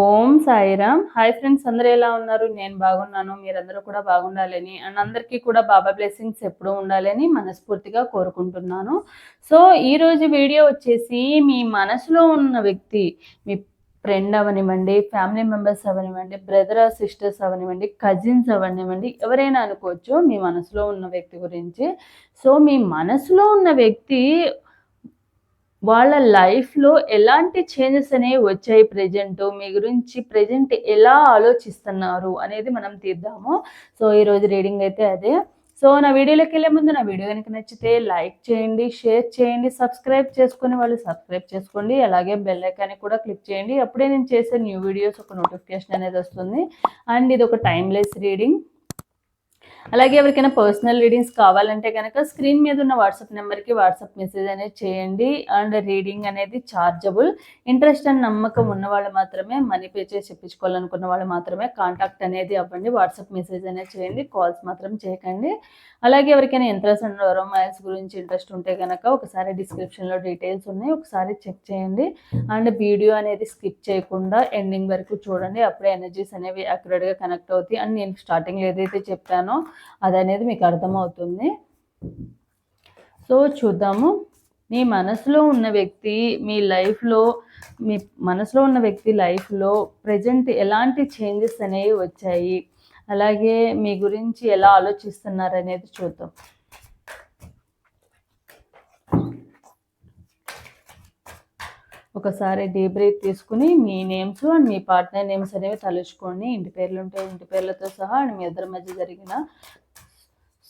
ఓం Sairam. Hi friends అందరూ ఎలా ఉన్నారు? నేను బాగున్నాను మీరందరూ కూడా బాగుండాలని అండ్ అందరికీ కూడా బాబా బ్లెస్సింగ్స్ ఎప్పుడూ ఉండాలని మనస్ఫూర్తిగా కోరుకుంటున్నాను. సో ఈరోజు వీడియో వచ్చేసి మీ మనసులో ఉన్న వ్యక్తి మీ ఫ్రెండ్ అవనివ్వండి ఫ్యామిలీ మెంబర్స్ అవనివ్వండి బ్రదర్ సిస్టర్స్ అవనివ్వండి కజిన్స్ అవనివ్వండి ఎవరైనా అనుకోవచ్చు మీ మనసులో ఉన్న వ్యక్తి గురించి. సో మీ మనసులో ఉన్న వ్యక్తి వాళ్ళ లైఫ్లో ఎలాంటి చేంజెస్ అనేవి వచ్చాయి ప్రజెంట్ మీ గురించి ప్రజెంట్ ఎలా ఆలోచిస్తున్నారు అనేది మనం తీద్దాము. సో ఈరోజు రీడింగ్ అయితే అదే. సో నా వీడియోలోకి వెళ్ళే ముందు నా వీడియో కనుక నచ్చితే లైక్ చేయండి షేర్ చేయండి సబ్స్క్రైబ్ చేసుకునే వాళ్ళు సబ్స్క్రైబ్ చేసుకోండి. అలాగే బెల్ ఐకాన్ని కూడా క్లిక్ చేయండి. అప్పుడే నేను చేసే న్యూ వీడియోస్ ఒక నోటిఫికేషన్ అనేది వస్తుంది. అండ్ ఇది ఒక టైమ్లెస్ రీడింగ్ అలాగే ఎవరికైనా పర్సనల్ రీడింగ్స్ కావాలంటే కనుక స్క్రీన్ మీద ఉన్న వాట్సాప్ నెంబర్కి వాట్సాప్ మెసేజ్ అనేది చేయండి. అండ్ రీడింగ్ అనేది ఛార్జబుల్ ఇంట్రెస్ట్ అండ్ నమ్మకం ఉన్న వాళ్ళు మాత్రమే మనీ పే చేసి చెప్పించుకోవాలనుకున్న వాళ్ళు మాత్రమే కాంటాక్ట్ అనేది అవ్వండి. వాట్సాప్ మెసేజ్ అనేది చేయండి. కాల్స్ మాత్రం చేయకండి. అలాగే ఎవరికైనా ఎంత్రస్ అండ్ రొమాన్స్ గురించి ఇంట్రెస్ట్ ఉంటే కనుక ఒకసారి డిస్క్రిప్షన్లో డీటెయిల్స్ ఉన్నాయి. ఒకసారి చెక్ చేయండి. అండ్ వీడియో అనేది స్కిప్ చేయకుండా ఎండింగ్ వరకు చూడండి. అప్పుడే ఎనర్జీస్ అనేవి అక్యురేట్గా కనెక్ట్ అవుతాయి. అండ్ నేను స్టార్టింగ్లో ఏదైతే చెప్పానో అది అనేది మీకు అర్థమవుతుంది. సో చూద్దాము. మీ మనసులో ఉన్న వ్యక్తి మీ లైఫ్లో మీ మనసులో ఉన్న వ్యక్తి లైఫ్లో ప్రజెంట్ ఎలాంటి చేంజెస్ అనేవి వచ్చాయి? అలాగే మీ గురించి ఎలా ఆలోచిస్తున్నారు అనేది చూద్దాం. ఒకసారి డీప్ బ్రీత్ తీసుకుని మీ నేమ్స్ అండ్ మీ పార్ట్నర్ నేమ్స్ అనేవి తలుచుకోండి. ఇంటి పేర్లు ఉంటే ఇంటి పేర్లతో సహా అండ్ మీ ఇద్దరి మధ్య జరిగిన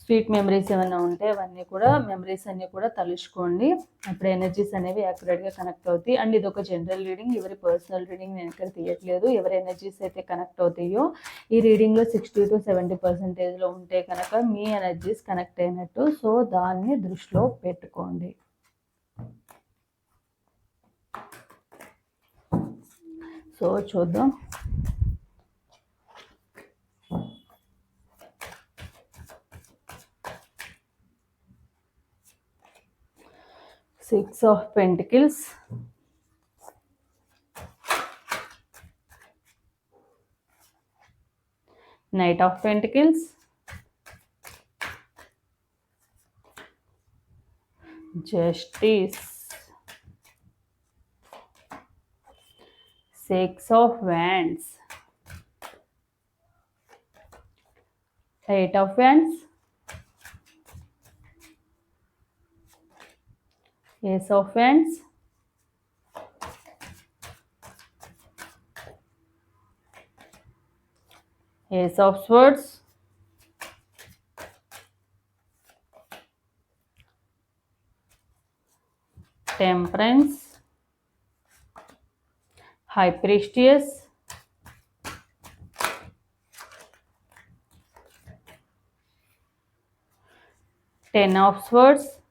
స్వీట్ మెమరీస్ ఏమైనా ఉంటే అవన్నీ కూడా మెమరీస్ అన్నీ కూడా తలుచుకోండి. అప్పుడు ఎనర్జీస్ అనేవి యాక్యురేట్గా కనెక్ట్ అవుతాయి. అండ్ ఇది ఒక జనరల్ రీడింగ్ ఎవరి పర్సనల్ రీడింగ్ నేను ఇక్కడ తీయట్లేదు. ఎవరి ఎనర్జీస్ అయితే కనెక్ట్ అవుతాయో ఈ రీడింగ్లో సిక్స్టీ టు సెవెంటీ పర్సెంటేజ్లో ఉంటే కనుక మీ ఎనర్జీస్ కనెక్ట్ అయినట్టు. సో దాన్ని దృష్టిలో పెట్టుకోండి. సో చూద్దాం. Six of Pentacles. Knight of Pentacles. Justice. Six of Wands. Eight of Wands. Ace of Wands. Ace of Swords. Temperance. High Priestess. Ten of Swords.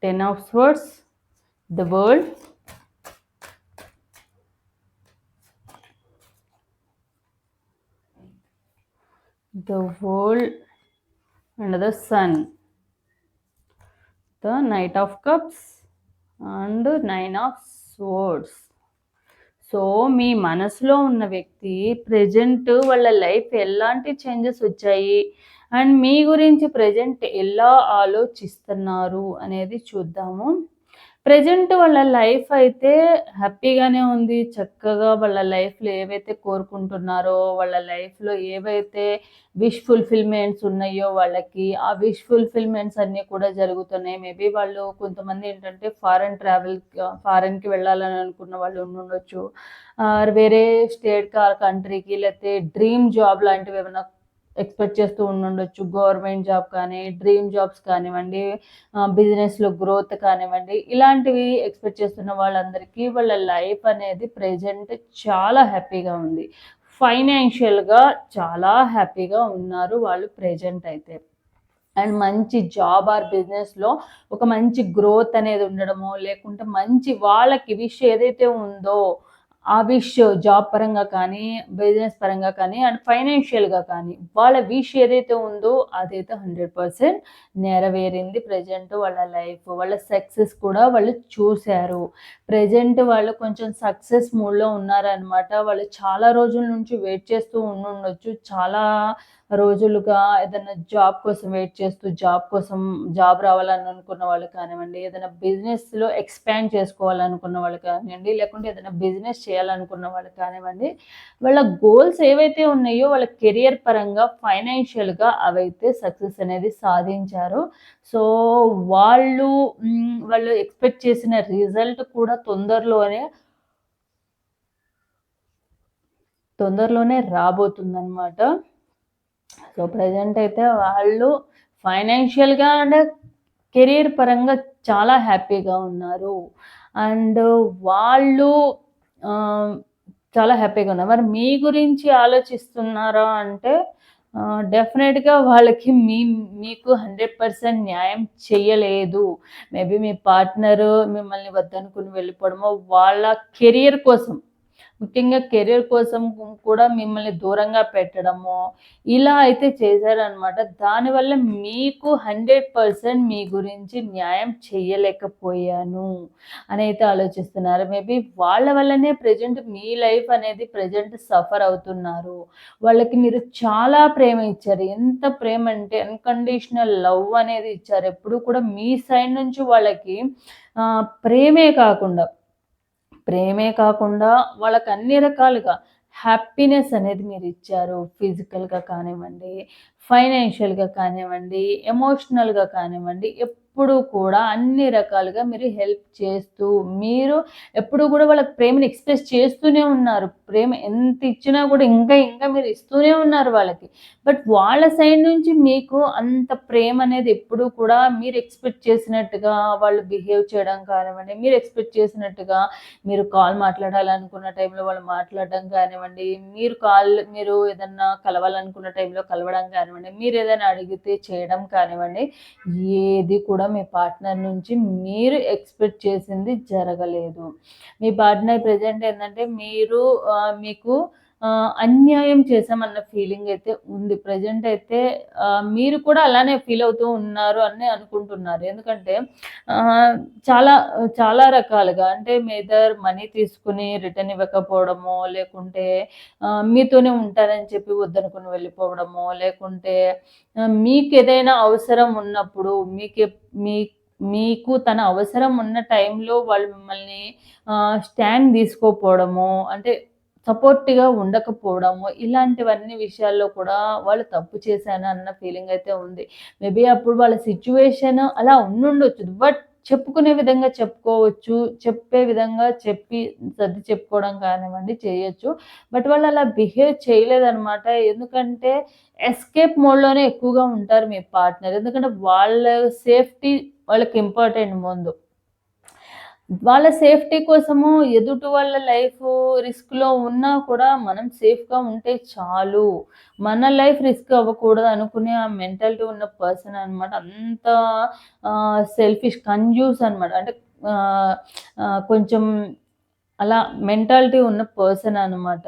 Ten of Swords, the world, the world and the sun, the Knight of Cups and Nine of Swords. So మీ మనసులో ఉన్న వ్యక్తి present వాళ్ళ life ఎలాంటి changes వచ్చాయి? And మీ గురించి present ఎలా ఆలోచిస్తున్నారు అనేది చూద్దాము. ప్రజెంట్ వాళ్ళ లైఫ్ అయితే హ్యాపీగానే ఉంది చక్కగా వాళ్ళ లైఫ్లో ఏవైతే కోరుకుంటున్నారో వాళ్ళ లైఫ్లో ఏవైతే విష్ ఫుల్ఫిల్మెంట్స్ ఉన్నాయో వాళ్ళకి ఆ విష్ ఫుల్ఫిల్మెంట్స్ అన్నీ కూడా జరుగుతున్నాయి. మేబీ వాళ్ళు కొంతమంది ఏంటంటే ఫారెన్ ట్రావెల్ ఫారెన్కి వెళ్ళాలని అనుకున్న వాళ్ళు ఉండొచ్చు. వేరే స్టేట్ కంట్రీకి లేకపోతే డ్రీమ్ జాబ్ లాంటివి ఏమైనా ఎక్స్పెక్ట్ చేస్తూ ఉండొచ్చు గవర్నమెంట్ జాబ్ కానీ డ్రీమ్ జాబ్స్ కానివ్వండి బిజినెస్లో గ్రోత్ కానివ్వండి ఇలాంటివి ఎక్స్పెక్ట్ చేస్తున్న వాళ్ళందరికీ వాళ్ళ లైఫ్ అనేది ప్రజెంట్ చాలా హ్యాపీగా ఉంది. ఫైనాన్షియల్గా చాలా హ్యాపీగా ఉన్నారు వాళ్ళు ప్రజెంట్ అయితే. అండ్ మంచి జాబ్ ఆర్ బిజినెస్లో ఒక మంచి గ్రోత్ అనేది ఉండడము లేకుంటే మంచి వాళ్ళకి విష్ ఏదైతే ఉందో ఆ విష్ జాబ్ పరంగా కానీ బిజినెస్ పరంగా కానీ అండ్ ఫైనాన్షియల్గా కానీ వాళ్ళ విష్ ఏదైతే ఉందో అదైతే హండ్రెడ్ పర్సెంట్ నెరవేరింది. ప్రజెంట్ వాళ్ళ లైఫ్ వాళ్ళ సక్సెస్ కూడా వాళ్ళు చూశారు. ప్రజెంట్ వాళ్ళు కొంచెం సక్సెస్ మూడ్లో ఉన్నారనమాట వాళ్ళు చాలా రోజుల నుంచి వెయిట్ చేస్తూ ఉండుండొచ్చు. చాలా రోజులుగా ఏదైనా జాబ్ కోసం వెయిట్ చేస్తూ జాబ్ కోసం జాబ్ రావాలని అనుకున్న వాళ్ళు కానివ్వండి ఏదైనా బిజినెస్లో ఎక్స్పాండ్ చేసుకోవాలనుకున్న వాళ్ళు కానివ్వండి లేకుంటే ఏదైనా బిజినెస్ చేయాలనుకున్న వాళ్ళు కానివ్వండి వాళ్ళ గోల్స్ ఏవైతే ఉన్నాయో వాళ్ళ కెరియర్ పరంగా ఫైనాన్షియల్గా అవైతే సక్సెస్ అనేది సాధించారు. సో వాళ్ళు వాళ్ళు ఎక్స్పెక్ట్ చేసిన రిజల్ట్ కూడా తొందరలోనే తొందరలోనే రాబోతుందన్నమాట. సో ప్రజెంట్ అయితే వాళ్ళు ఫైనాన్షియల్గా అండ్ కెరీర్ పరంగా చాలా హ్యాపీగా ఉన్నారు. అండ్ వాళ్ళు చాలా హ్యాపీగా ఉన్నారు. మరి మీ గురించి ఆలోచిస్తున్నారా అంటే డెఫినెట్గా వాళ్ళకి మీ మీకు హండ్రెడ్ పర్సెంట్ న్యాయం చేయలేదు. మేబీ మీ పార్ట్నరు మిమ్మల్ని వద్దనుకుని వెళ్ళిపోవడమో వాళ్ళ కెరియర్ కోసం. ముఖ్యంగా కెరీర్ కోసం కూడా మిమ్మల్ని దూరంగా పెట్టడము ఇలా అయితే చేశారనమాట దానివల్ల మీకు హండ్రెడ్ పర్సెంట్ మీ గురించి న్యాయం చేయలేకపోయాను అని అయితే ఆలోచిస్తున్నారు. మేబీ వాళ్ళ వల్లనే ప్రజెంట్ మీ లైఫ్ అనేది ప్రజెంట్ సఫర్ అవుతున్నారు. వాళ్ళకి మీరు చాలా ప్రేమ ఇచ్చారు. ఎంత ప్రేమ అంటే అన్కండిషనల్ లవ్ అనేది ఇచ్చారు. ఎప్పుడు కూడా మీ సైడ్ నుంచి వాళ్ళకి ప్రేమే కాకుండా ప్రేమే కాకుండా వాళ్ళకి అన్ని రకాలుగా హ్యాపీనెస్ అనేది మీరు ఇచ్చారు. ఫిజికల్గా కానివ్వండి ఫైనాన్షియల్గా కానివ్వండి ఎమోషనల్గా కానివ్వండి ఎప్పుడు కూడా అన్ని రకాలుగా మీరు హెల్ప్ చేస్తూ మీరు ఎప్పుడు కూడా వాళ్ళకి ప్రేమను ఎక్స్ప్రెస్ చేస్తూనే ఉన్నారు. ప్రేమ ఎంత ఇచ్చినా కూడా ఇంకా ఇంకా మీరు ఇస్తూనే ఉన్నారు వాళ్ళకి. బట్ వాళ్ళ సైడ్ నుంచి మీకు అంత ప్రేమ అనేది ఎప్పుడు కూడా మీరు ఎక్స్పెక్ట్ చేసినట్టుగా వాళ్ళు బిహేవ్ చేయడం కానివ్వండి మీరు ఎక్స్పెక్ట్ చేసినట్టుగా మీరు కాల్ మాట్లాడాలనుకున్న టైంలో వాళ్ళు మాట్లాడడం కానివ్వండి మీరు కాల్ మీరు ఏదన్నా కలవాలనుకున్న టైంలో కలవడం కానివ్వండి మీరు ఏదైనా అడిగితే చేయడం కానివ్వండి ఏది కూడా మీ పార్ట్నర్ నుంచి మీరు ఎక్స్పెక్ట్ చేసింది జరగలేదు. మీ పార్ట్నర్ ప్రజెంట్ ఏంటంటే మీరు మీకు అన్యాయం చేసామన్న ఫీలింగ్ అయితే ఉంది. ప్రజెంట్ అయితే మీరు కూడా అలానే ఫీల్ అవుతూ ఉన్నారు అని అనుకుంటున్నారు. ఎందుకంటే చాలా చాలా రకాలుగా అంటే మీదర్ మనీ తీసుకుని రిటర్న్ ఇవ్వకపోవడము లేకుంటే మీతోనే ఉంటారని చెప్పి వద్దనుకుని వెళ్ళిపోవడమో లేకుంటే మీకు ఏదైనా అవసరం ఉన్నప్పుడు మీకు మీ మీకు తన అవసరం ఉన్న టైంలో వాళ్ళు మిమ్మల్ని స్టాండ్ తీసుకోపోవడము అంటే సపోర్ట్గా ఉండకపోవడము ఇలాంటివన్నీ విషయాల్లో కూడా వాళ్ళు తప్పు చేశాను అన్న ఫీలింగ్ అయితే ఉంది. మేబీ అప్పుడు వాళ్ళ సిచ్యువేషన్ అలా ఉండుండొచ్చు. బట్ చెప్పుకునే విధంగా చెప్పుకోవచ్చు చెప్పే విధంగా చెప్పి సర్ది చెప్పుకోవడం కానివ్వండి చేయొచ్చు. బట్ వాళ్ళు అలా బిహేవ్ చేయలేదన్నమాట. ఎందుకంటే ఎస్కేప్ మోడ్లోనే ఎక్కువగా ఉంటారు మీ పార్ట్నర్. ఎందుకంటే వాళ్ళ సేఫ్టీ వాళ్ళకి ఇంపార్టెంట్ ముందు. వాళ్ళ సేఫ్టీ కోసము ఎదుటి వాళ్ళ లైఫ్ రిస్క్లో ఉన్నా కూడా మనం సేఫ్గా ఉంటే చాలు. మన లైఫ్ రిస్క్ అవ్వకూడదు అనుకునే ఆ మెంటాలిటీ ఉన్న పర్సన్ అనమాట అంత సెల్ఫిష్ కన్జ్యూస్ అనమాట అంటే కొంచెం అలా మెంటాలిటీ ఉన్న పర్సన్ అనమాట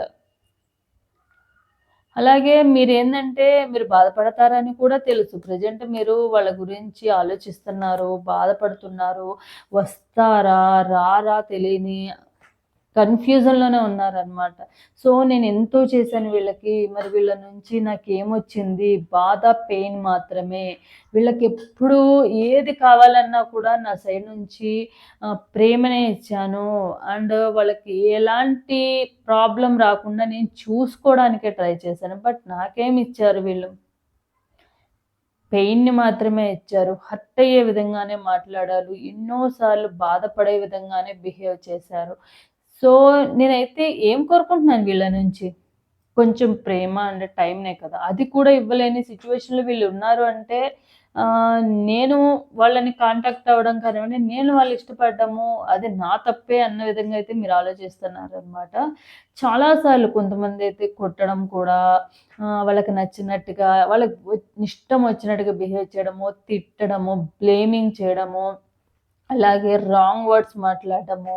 అలాగే మీరు ఏంటంటే మీరు బాధపడతారని కూడా తెలుసు. ప్రజెంట్ మీరు వాళ్ళ గురించి ఆలోచిస్తున్నారు బాధపడుతున్నారు వస్తారా రారా తెలియని కన్ఫ్యూజన్లోనే ఉన్నారనమాట సో నేను ఎంతో చేశాను వీళ్ళకి. మరి వీళ్ళ నుంచి నాకు ఏమొచ్చింది బాధ పెయిన్ మాత్రమే. వీళ్ళకి ఎప్పుడు ఏది కావాలన్నా కూడా నా సైడ్ నుంచి ప్రేమనే ఇచ్చాను. అండ్ వాళ్ళకి ఎలాంటి ప్రాబ్లం రాకుండా నేను చూసుకోవడానికే ట్రై చేశాను. బట్ నాకేమి ఇచ్చారు వీళ్ళు? పెయిన్ని మాత్రమే ఇచ్చారు. హర్ట్ అయ్యే విధంగానే మాట్లాడారు. ఎన్నోసార్లు బాధపడే విధంగానే బిహేవ్ చేశారు. సో నేనైతే ఏం కోరుకుంటున్నాను వీళ్ళ నుంచి? కొంచెం ప్రేమ అంటే టైంనే కదా. అది కూడా ఇవ్వలేని సిచ్యువేషన్లో వీళ్ళు ఉన్నారు అంటే నేను వాళ్ళని కాంటాక్ట్ అవ్వడం కానివ్వండి నేను వాళ్ళు ఇష్టపడ్డము అది నా తప్పే అన్న విధంగా అయితే మీరు ఆలోచిస్తున్నారు అనమాట చాలాసార్లు కొంతమంది అయితే కొట్టడం కూడా వాళ్ళకి నచ్చినట్టుగా వాళ్ళకి ఇష్టం వచ్చినట్టుగా బిహేవ్ చేయడము తిట్టడము బ్లేమింగ్ చేయడము అలాగే రాంగ్ వర్డ్స్ మాట్లాడటము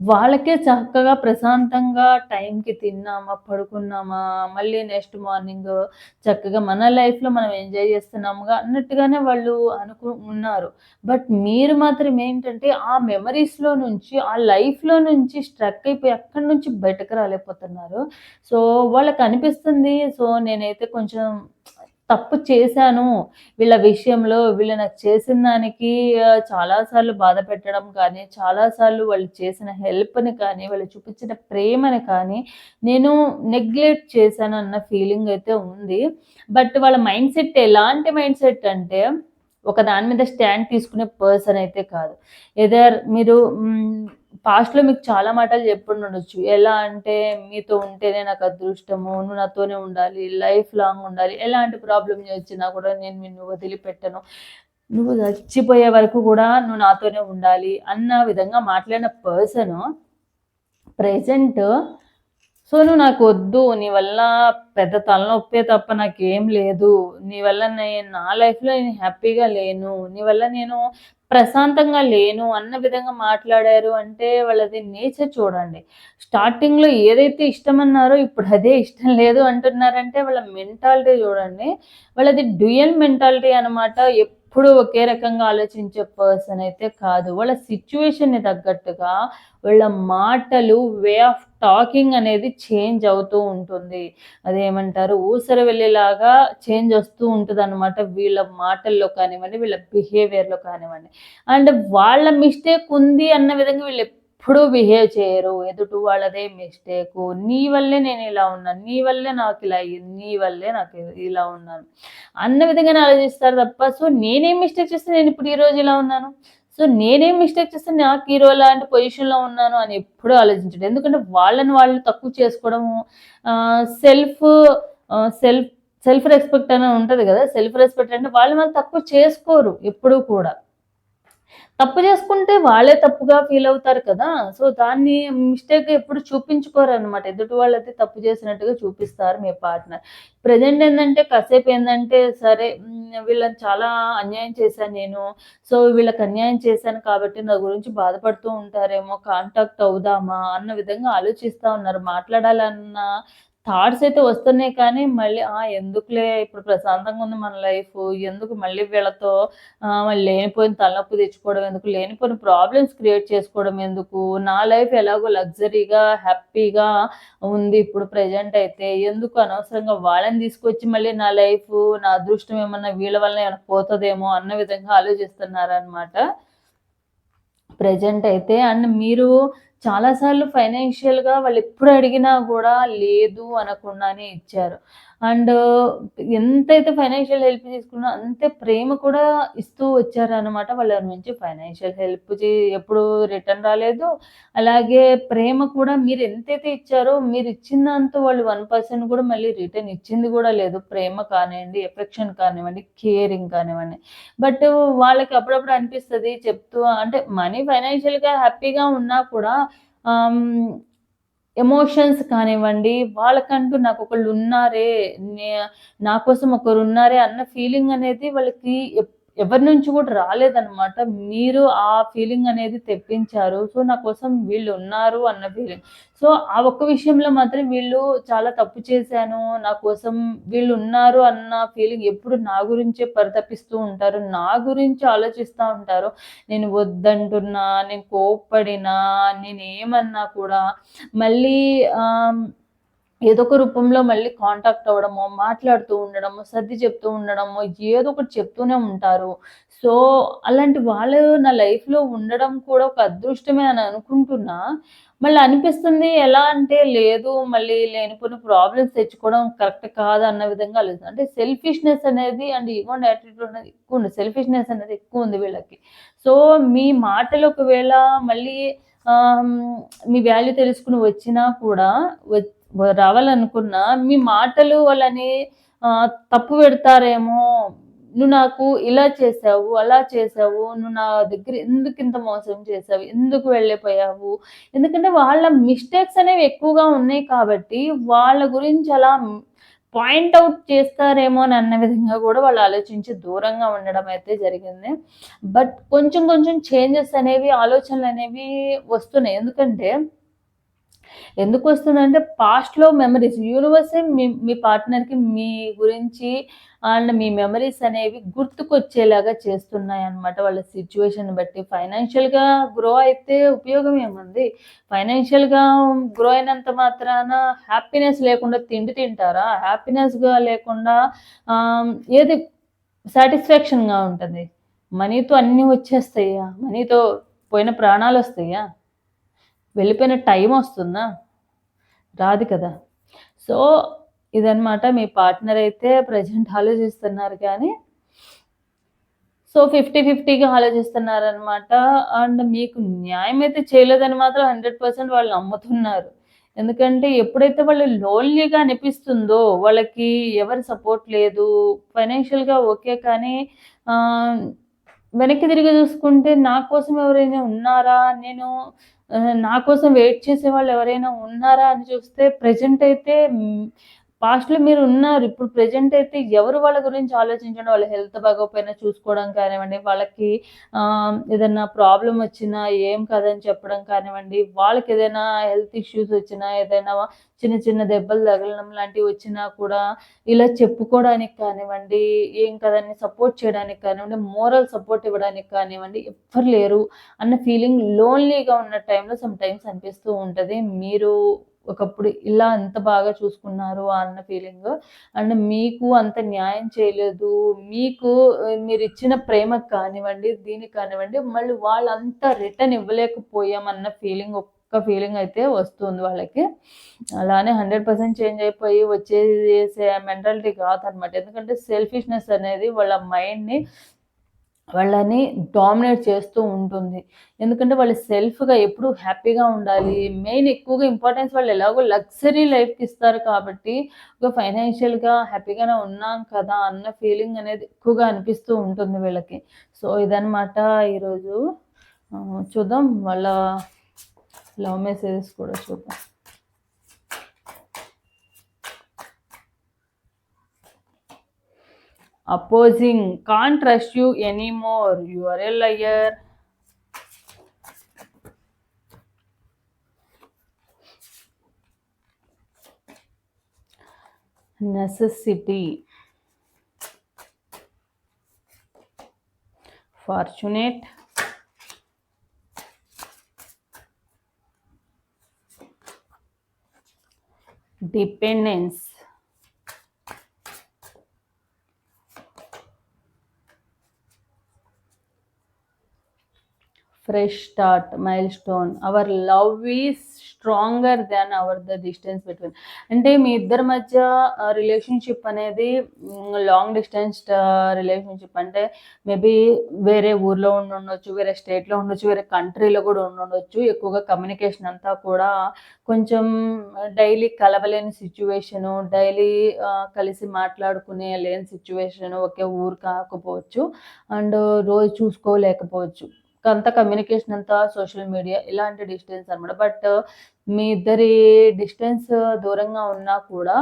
వాళ్ళకే చక్కగా ప్రశాంతంగా టైంకి తిన్నామా పడుకున్నామా మళ్ళీ నెక్స్ట్ మార్నింగ్ చక్కగా మన లైఫ్లో మనం ఎంజాయ్ చేస్తున్నాముగా అన్నట్టుగానే వాళ్ళు అనుకు ఉన్నారు. బట్ మీరు మాత్రం ఏంటంటే ఆ మెమరీస్లో నుంచి ఆ లైఫ్లో నుంచి స్ట్రక్ అయిపోయి అక్కడి నుంచి బయటకు రాలేకపోతున్నారు. సో వాళ్ళకి అనిపిస్తుంది. సో నేనైతే కొంచెం తప్పు చేశాను వీళ్ళ విషయంలో వీళ్ళు నాకు చేసిన దానికి చాలాసార్లు బాధ పెట్టడం కానీ చాలాసార్లు వాళ్ళు చేసిన హెల్ప్ని కానీ వాళ్ళు చూపించిన ప్రేమని కానీ నేను నెగ్లెక్ట్ చేశాను అన్న ఫీలింగ్ అయితే ఉంది. బట్ వాళ్ళ మైండ్ సెట్ ఎలాంటి మైండ్ సెట్ అంటే ఒక దాని మీద స్టాండ్ తీసుకునే పర్సన్ అయితే కాదు. ఎదర్ మీరు పాస్ట్లో మీకు చాలా మాటలు చెప్పండి ఉండొచ్చు ఎలా అంటే మీతో ఉంటేనే నాకు అదృష్టము నువ్వు నాతోనే ఉండాలి లైఫ్ లాంగ్ ఉండాలి. ఎలాంటి ప్రాబ్లమ్ వచ్చినా కూడా నేను నిన్ను వదిలిపెట్టను. నువ్వు చచ్చిపోయే వరకు కూడా నువ్వు నాతోనే ఉండాలి అన్న విధంగా మాట్లాడిన పర్సన్ ప్రజెంట్ సో నువ్వు నాకు వద్దు నీ వల్ల పెద్ద తలనొప్పే తప్ప నాకేం లేదు. నీ వల్ల నేను నా లైఫ్లో నేను హ్యాపీగా లేను. నీ వల్ల నేను ప్రశాంతంగా లేను అన్న విధంగా మాట్లాడారు అంటే వాళ్ళది నేచర్ చూడండి. స్టార్టింగ్లో ఏదైతే ఇష్టమన్నారో ఇప్పుడు అదే ఇష్టం లేదు అంటున్నారంటే వాళ్ళ మెంటాలిటీ చూడండి. వాళ్ళది డ్యూయల్ మెంటాలిటీ అనమాట ఎప్పుడు ఒకే రకంగా ఆలోచించే పర్సన్ అయితే కాదు. వాళ్ళ సిచ్యువేషన్ని తగ్గట్టుగా వాళ్ళ మాటలు వే ఆఫ్ టాకింగ్ అనేది చేంజ్ అవుతూ ఉంటుంది. అదేమంటారు? ఊసర వెళ్ళేలాగా చేంజ్ వస్తూ ఉంటుంది అనమాట వీళ్ళ మాటల్లో కానివ్వండి వీళ్ళ బిహేవియర్లో కానివ్వండి. అండ్ వాళ్ళ మిస్టేక్ ఉంది అన్న విధంగా వీళ్ళు ఎప్పుడూ బిహేవ్ చేయరు. ఎదుటి వాళ్ళదే మిస్టేక్. నీ వల్లే నేను ఇలా ఉన్నాను నీ వల్లే నాకు ఇలా అయ్యింది నీ వల్లే నాకు ఇలా ఉన్నాను. అన్న విధంగానే ఆలోచిస్తారు తప్ప సో నేనేం మిస్టేక్ చేస్తే నేను ఇప్పుడు ఈరోజు ఇలా ఉన్నాను? సో నేనేం మిస్టేక్ చేస్తే నాకు హీరో లాంటి పొజిషన్లో ఉన్నాను అని ఎప్పుడూ ఆలోచించడం. ఎందుకంటే వాళ్ళని వాళ్ళు తక్కువ చేసుకోవడము సెల్ఫ్ సెల్ఫ్ సెల్ఫ్ రెస్పెక్ట్ అని ఉంటుంది కదా? సెల్ఫ్ రెస్పెక్ట్ అంటే వాళ్ళని వాళ్ళు తక్కువ చేసుకోరు ఎప్పుడూ కూడా. తప్పు చేసుకుంటే వాళ్ళే తప్పుగా ఫీల్ అవుతారు కదా. సో దాన్ని మిస్టేక్ ఎప్పుడు చూపించుకోరు అనమాట ఎదుటి వాళ్ళైతే తప్పు చేసినట్టుగా చూపిస్తారు మీ పార్ట్నర్. ప్రజెంట్ ఏంటంటే కాసేపు ఏంటంటే సరే వీళ్ళని చాలా అన్యాయం చేశాను నేను. సో వీళ్ళకి అన్యాయం చేశాను కాబట్టి నా గురించి బాధపడుతూ ఉంటారేమో కాంటాక్ట్ అవుదామా అన్న విధంగా ఆలోచిస్తూ ఉన్నారు. మాట్లాడాలన్న థాట్స్ అయితే వస్తున్నాయి కానీ మళ్ళీ ఎందుకులే ఇప్పుడు ప్రశాంతంగా ఉంది మన లైఫ్? ఎందుకు మళ్ళీ వీళ్ళతో మళ్ళీ లేనిపోయిన తలనొప్పి తెచ్చుకోవడం ఎందుకు? లేనిపోయిన ప్రాబ్లమ్స్ క్రియేట్ చేసుకోవడం ఎందుకు? నా లైఫ్ ఎలాగో లగ్జరీగా హ్యాపీగా ఉంది ఇప్పుడు ప్రజెంట్ అయితే. ఎందుకు అనవసరంగా వాళ్ళని తీసుకొచ్చి మళ్ళీ నా లైఫ్ నా అదృష్టం ఏమన్నా వీళ్ళ వల్ల ఏమైనా పోతుందేమో అన్న విధంగా ఆలోచిస్తున్నారనమాట ప్రజెంట్ అయితే అండ్ మీరు చాలాసార్లు ఫైనాన్షియల్‌గా వాళ్ళు ఎప్పుడు అడిగినా కూడా లేదు అనకుండానే ఇచ్చారు. అండ్ ఎంతైతే ఫైనాన్షియల్ హెల్ప్ తీసుకున్నా అంతే ప్రేమ కూడా ఇస్తూ వచ్చారనమాట. వాళ్ళ నుంచి ఫైనాన్షియల్ హెల్ప్ చే ఎప్పుడు రిటర్న్ రాలేదు. అలాగే ప్రేమ కూడా మీరు ఎంతైతే ఇచ్చారో మీరు ఇచ్చిందంతా వాళ్ళు వన్ పర్సెంట్ కూడా మళ్ళీ రిటర్న్ ఇచ్చింది కూడా లేదు. ప్రేమ కానివ్వండి, ఎఫెక్షన్ కానివ్వండి, కేరింగ్ కానివ్వండి. బట్ వాళ్ళకి అప్పుడప్పుడు అనిపిస్తుంది చెప్తూ అంటే మనీ ఫైనాన్షియల్‌గా హ్యాపీగా ఉన్నా కూడా ఎమోషన్స్ కానివ్వండి, వాళ్ళకంటూ నాకు ఒకళ్ళు ఉన్నారే, నా కోసం ఒకరు ఉన్నారే అన్న ఫీలింగ్ అనేది వాళ్ళకి ఎవరి నుంచి కూడా రాలేదనమాట. మీరు ఆ ఫీలింగ్ అనేది తెప్పించారు. సో, నా కోసం వీళ్ళు ఉన్నారు అన్న ఫీలింగ్. సో, ఆ ఒక్క విషయంలో మాత్రం వీళ్ళు చాలా తప్పు చేశాను. నా కోసం వీళ్ళు ఉన్నారు అన్న ఫీలింగ్ ఎప్పుడు నా గురించే పరితపిస్తూ ఉంటారు. నా గురించి ఆలోచిస్తూ ఉంటారు. నేను వద్దంటున్నా, నేను కోప్పడినా, నేనేమన్నా కూడా మళ్ళీ ఏదో ఒక రూపంలో మళ్ళీ కాంటాక్ట్ అవ్వడమో మాట్లాడుతూ ఉండడము సర్ది చెప్తూ ఉండడము ఏదో ఒకటి చెప్తూనే ఉంటారు. సో అలాంటి వాళ్ళు నా లైఫ్లో ఉండడం కూడా ఒక అదృష్టమే అని అనుకుంటున్నా. మళ్ళీ అనిపిస్తుంది ఎలా అంటే లేదు మళ్ళీ లేనిపోయిన ప్రాబ్లమ్స్ తెచ్చుకోవడం కరెక్ట్ కాదు అన్న విధంగా లేదు అంటే సెల్ఫిష్నెస్ అనేది అండ్ ఈగోన్ యాటిట్యూడ్ అనేది ఎక్కువ ఉంది. సెల్ఫిష్నెస్ అనేది ఎక్కువ ఉంది వీళ్ళకి. సో మీ మాటలు ఒకవేళ మళ్ళీ మీ వాల్యూ తెలుసుకుని వచ్చినా కూడా రావాలనుకున్నా మీ మాటలు వాళ్ళని తప్పు పెడతారేమో. నువ్వు నాకు ఇలా చేసావు అలా చేసావు నువ్వు నా దగ్గర ఎందుకు ఇంత మోసం చేసావు ఎందుకు వెళ్ళిపోయావు? ఎందుకంటే వాళ్ళ మిస్టేక్స్ అనేవి ఎక్కువగా ఉన్నాయి కాబట్టి వాళ్ళ గురించి అలా పాయింట్ అవుట్ చేస్తారేమో అని అన్న విధంగా కూడా వాళ్ళు ఆలోచించి దూరంగా ఉండడం అయితే జరిగింది. బట్ కొంచెం కొంచెం చేంజెస్ అనేవి ఆలోచనలు అనేవి వస్తున్నాయి. ఎందుకంటే ఎందుకు వస్తుందంటే పాస్ట్లో మెమరీస్ యూనివర్సే మీ మీ పార్ట్నర్కి మీ గురించి అండ్ మీ మెమరీస్ అనేవి గుర్తుకొచ్చేలాగా చేస్తున్నాయి అనమాట వాళ్ళ సిచ్యువేషన్ బట్టి. ఫైనాన్షియల్గా గ్రో అయితే ఉపయోగం ఏముంది? ఫైనాన్షియల్గా గ్రో అయినంత మాత్రాన హ్యాపీనెస్ లేకుండా తిండి తింటారా? హ్యాపీనెస్గా లేకుండా ఏది సాటిస్ఫాక్షన్గా ఉంటుంది? మనీతో అన్నీ వచ్చేస్తాయా? మనీతో పోయిన ప్రాణాలు వస్తాయా? వెళ్ళిపోయిన టైం వస్తుందా? రాదు కదా. సో ఇదనమాట మీ పార్ట్నర్ అయితే ప్రజెంట్ ఆలోచిస్తున్నారు కానీ సో ఫిఫ్టీ ఫిఫ్టీగా ఆలోచిస్తున్నారనమాట అండ్ మీకు న్యాయం అయితే చేయలేదని మాత్రం హండ్రెడ్ పర్సెంట్ వాళ్ళు నమ్ముతున్నారు. ఎందుకంటే ఎప్పుడైతే వాళ్ళు లోన్లీగా అనిపిస్తుందో వాళ్ళకి ఎవరి సపోర్ట్ లేదు. ఫైనాన్షియల్గా ఓకే కానీ వెనక్కి తిరిగి చూసుకుంటే నా కోసం ఎవరైనా ఉన్నారా? నేను నా కోసం వెయిట్ చేసే వాళ్ళు ఎవరైనా ఉన్నారా అని చూస్తే ప్రజెంట్ అయితే పాస్ట్‌లో మీరు ఉన్నారు. ఇప్పుడు ప్రెజెంట్ అయితే ఎవరు వాళ్ళ గురించి ఆలోచించండి. వాళ్ళ హెల్త్ బాగోపోయినా చూసుకోవడం కానివ్వండి, వాళ్ళకి ఏదైనా ప్రాబ్లం వచ్చినా ఏం కాదని చెప్పడం కానివ్వండి, వాళ్ళకి ఏదైనా హెల్త్ ఇష్యూస్ వచ్చినా, ఏదైనా చిన్న చిన్న దెబ్బలు తగలడం లాంటివి వచ్చినా కూడా ఇలా చెప్పుకోవడానికి కానివ్వండి, ఏం కాదని సపోర్ట్ చేయడానికి కానివ్వండి, మోరల్ సపోర్ట్ ఇవ్వడానికి కానివ్వండి, ఎవ్వరు లేరు అన్న ఫీలింగ్ లోన్‌లీగా ఉన్న టైంలో సమ్ టైమ్స్ అనిపిస్తూ ఉంటుంది మీరు ఒకప్పుడు ఇలా ఎంత బాగా చూసుకున్నారు అన్న ఫీలింగ్ అండ్ మీకు అంత న్యాయం చేయలేదు. మీకు మీరు ఇచ్చిన ప్రేమకు కానివ్వండి దీనికి కానివ్వండి మళ్ళీ వాళ్ళంతా రిటర్న్ ఇవ్వలేకపోయామన్న ఫీలింగ్ ఒక్క ఫీలింగ్ అయితే వస్తుంది వాళ్ళకి. అలానే హండ్రెడ్ పర్సెంట్ చేంజ్ అయిపోయి వచ్చేసే మెంటాలిటీ కాదనమాట ఎందుకంటే సెల్ఫిష్నెస్ అనేది వాళ్ళ మైండ్ని వాళ్ళని డామినేట్ చేస్తూ ఉంటుంది. ఎందుకంటే వాళ్ళు సెల్ఫ్గా ఎప్పుడు హ్యాపీగా ఉండాలి. మెయిన్ ఎక్కువగా ఇంపార్టెన్స్ వాళ్ళు ఎలాగో లగ్జరీ లైఫ్కి ఇస్తారు కాబట్టి ఒక ఫైనాన్షియల్గా హ్యాపీగానే ఉన్నాం కదా అన్న ఫీలింగ్ అనేది ఎక్కువగా అనిపిస్తూ ఉంటుంది వీళ్ళకి. సో ఇదనమాట ఈరోజు. చూద్దాం. వాళ్ళ లవ్ మెసేజెస్ కూడా చూద్దాం. Opposing can't trust you anymore. You are a liar. Necessity. Fortunate. Dependence fresh start milestone our love is stronger than our the distance between అంటే మీ ఇద్దరి మధ్య రిలేషన్షిప్ అనేది లాంగ్ డిస్టెన్స్ రిలేషన్షిప్ అంటే మేబీ వేరే ఊర్లో ఉండి ఉండొచ్చు వేరే స్టేట్లో ఉండొచ్చు వేరే కంట్రీలో కూడా ఉండి ఉండొచ్చు. ఎక్కువగా కమ్యూనికేషన్ అంతా కూడా కొంచెం డైలీ కలవలేని సిచ్యువేషను డైలీ కలిసి మాట్లాడుకునే లేని సిచ్యువేషన్ ఒకే ఊరు కాకపోవచ్చు. అండ్ రోజు చూసుకోలేకపోవచ్చు. అంత కమ్యూనికేషన్ అంతా సోషల్ మీడియా ఇలాంటి డిస్టెన్స్ అనమాట బట్ మీ ఇద్దరి డిస్టెన్స్ దూరంగా ఉన్నా కూడా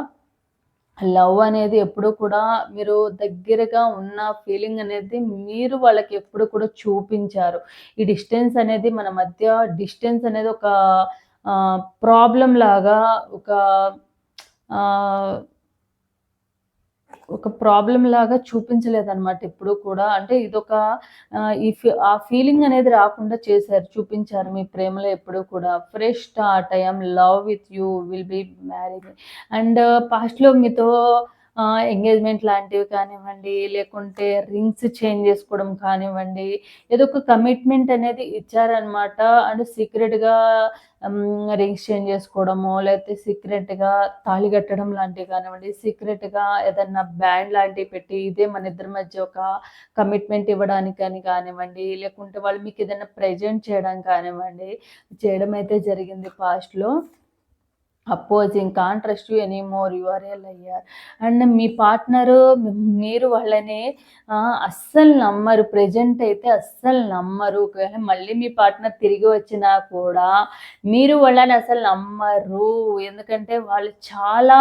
లవ్ అనేది ఎప్పుడు కూడా మీరు దగ్గరగా ఉన్న ఫీలింగ్ అనేది మీరు వాళ్ళకి ఎప్పుడు కూడా చూపించారు. ఈ డిస్టెన్స్ అనేది మన మధ్య డిస్టెన్స్ అనేది ఒక ప్రాబ్లం లాగా ఒక ఒక ప్రాబ్లం లాగా చూపించలేదన్నమాట ఎప్పుడు కూడా. అంటే ఇదొక ఈ ఆ ఫీలింగ్ అనేది రాకుండా చేశారు చూపించారు మీ ప్రేమలో ఎప్పుడు కూడా. Fresh start I'm love with you will be married and పాస్ట్లో మీతో ఎంగేజ్మెంట్ లాంటివి కానివ్వండి లేకుంటే రింగ్స్ చేంజ్ చేసుకోవడం కానివ్వండి ఏదో ఒక కమిట్మెంట్ అనేది ఇచ్చారనమాట అండ్ సీక్రెట్గా రింగ్స్ చేంజ్ చేసుకోవడము లేకపోతే సీక్రెట్గా తాళి కట్టడం లాంటివి కానివ్వండి సీక్రెట్గా ఏదన్నా బ్యాండ్ లాంటివి పెట్టి ఇదే మన ఇద్దరి మధ్య ఒక కమిట్మెంట్ ఇవ్వడానికి కానీ కానివ్వండి లేకుంటే వాళ్ళు మీకు ఏదైనా ప్రజెంట్ చేయడం కానివ్వండి చేయడం అయితే జరిగింది పాస్ట్లో opposing can you any more you are a liar and me partner మీరు వాళ్ళని అస్సలు నమ్మరు. ప్రజెంట్ అయితే అస్సలు నమ్మరు. ఒకవేళ మళ్ళీ మీ పార్ట్నర్ తిరిగి వచ్చినా కూడా మీరు వాళ్ళని అసలు నమ్మరు. ఎందుకంటే వాళ్ళు చాలా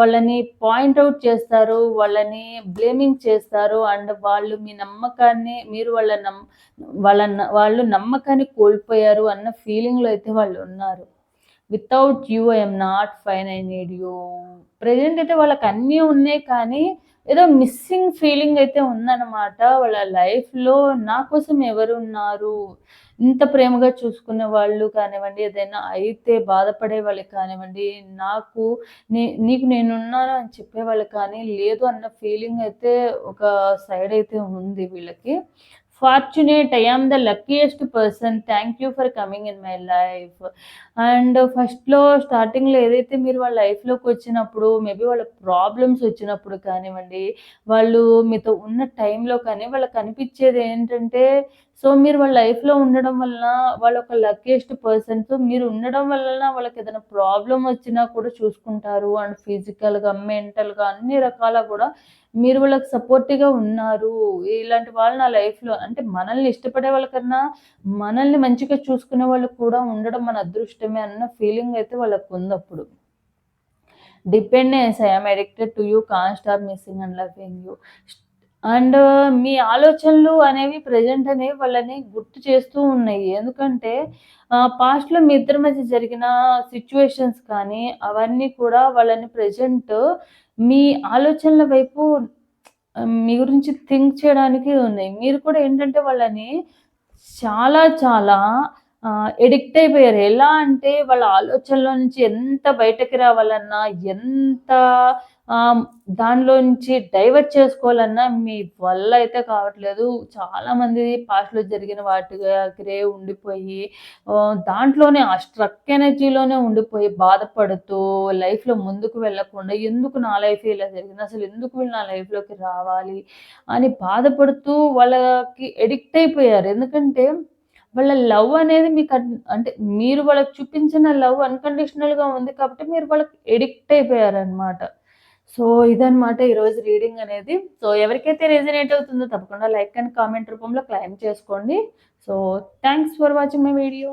వాళ్ళని పాయింట్ అవుట్ చేస్తారు వాళ్ళని బ్లేమింగ్ చేస్తారు. అండ్ వాళ్ళు మీ నమ్మకాన్ని మీరు వాళ్ళ నమ్ వాళ్ళ వాళ్ళు నమ్మకాన్ని కోల్పోయారు అన్న ఫీలింగ్లో అయితే వాళ్ళు ఉన్నారు. Without you I'm not fine I need you present అయితే వాళ్ళకి అన్నీ ఉన్నాయి కానీ ఏదో మిస్సింగ్ ఫీలింగ్ అయితే ఉందన్నమాట. వాళ్ళ లైఫ్లో నా కోసం ఎవరు ఉన్నారు ఇంత ప్రేమగా చూసుకునే వాళ్ళు కానివ్వండి ఏదైనా అయితే బాధపడే వాళ్ళకి కానివ్వండి నాకు నీ నీకు నేనున్నాను అని చెప్పే వాళ్ళు కానీ లేదు అన్న ఫీలింగ్ అయితే ఒక సైడ్ అయితే ఉంది వీళ్ళకి. Fortunate I am the luckiest person thank you for coming in my life and ఫస్ట్లో స్టార్టింగ్లో ఏదైతే మీరు వాళ్ళ లైఫ్లోకి వచ్చినప్పుడు మేబీ వాళ్ళ ప్రాబ్లమ్స్ వచ్చినప్పుడు కానివ్వండి వాళ్ళు మీతో ఉన్న టైంలో కానీ వాళ్ళకి అనిపించేది ఏంటంటే సో మీరు వాళ్ళ లైఫ్లో ఉండడం వలన వాళ్ళ ఒక లక్కీస్ట్ పర్సన్ సో మీరు ఉండడం వలన వాళ్ళకి ఏదైనా ప్రాబ్లం వచ్చినా కూడా చూసుకుంటారు. అండ్ ఫిజికల్గా మెంటల్గా అన్ని రకాల కూడా మీరు వాళ్ళకి సపోర్టివ్గా ఉన్నారు. ఇలాంటి వాళ్ళు నా లైఫ్లో అంటే మనల్ని ఇష్టపడే వాళ్ళకన్నా మనల్ని మంచిగా చూసుకునే వాళ్ళు కూడా ఉండడం మన అదృష్టం. ఇష్టమే అన్న ఫీలింగ్ అయితే వాళ్ళకు ఉంది అప్పుడు dependence I'm addicted to you can't stop missing and loving you and మీ ఆలోచనలు అనేవి ప్రజెంట్ అనేవి వాళ్ళని గుర్తు చేస్తూ ఉన్నాయి. ఎందుకంటే పాస్ట్లో మీ ఇద్దరి మధ్య జరిగిన సిచ్యువేషన్స్ కానీ అవన్నీ కూడా వాళ్ళని ప్రజెంట్ మీ ఆలోచనల వైపు మీ గురించి థింక్ చేయడానికి ఉన్నాయి. మీరు కూడా ఏంటంటే వాళ్ళని చాలా చాలా ఎడిక్ట్ అయిపోయారు. ఎలా అంటే వాళ్ళ ఆలోచనలో నుంచి ఎంత బయటకి రావాలన్నా ఎంత దానిలో నుంచి డైవర్ట్ చేసుకోవాలన్నా మీ వల్ల అయితే కావట్లేదు. చాలా మంది పాస్ట్లో జరిగిన వాటికి ఉండిపోయి దాంట్లోనే ఆ స్ట్రక్ ఎనర్జీలోనే ఉండిపోయి బాధపడుతూ లైఫ్లో ముందుకు వెళ్ళకుండా ఎందుకు నా లైఫ్ ఇలా జరిగింది? అసలు ఎందుకు వీళ్ళు నా లైఫ్లోకి రావాలి? అని బాధపడుతూ వాళ్ళకి ఎడిక్ట్ అయిపోయారు. ఎందుకంటే వాళ్ళ లవ్ అనేది మీకు అంటే మీరు వాళ్ళకి చూపించిన లవ్ అన్కండిషనల్గా ఉంది కాబట్టి మీరు వాళ్ళకి ఎడిక్ట్ అయిపోయారనమాట సో ఇదనమాట ఈరోజు రీడింగ్ అనేది. సో ఎవరికైతే రెజినేట్ అవుతుందో తప్పకుండా లైక్ అండ్ కామెంట్ రూపంలో క్లైమ్ చేసుకోండి. So thanks for watching my video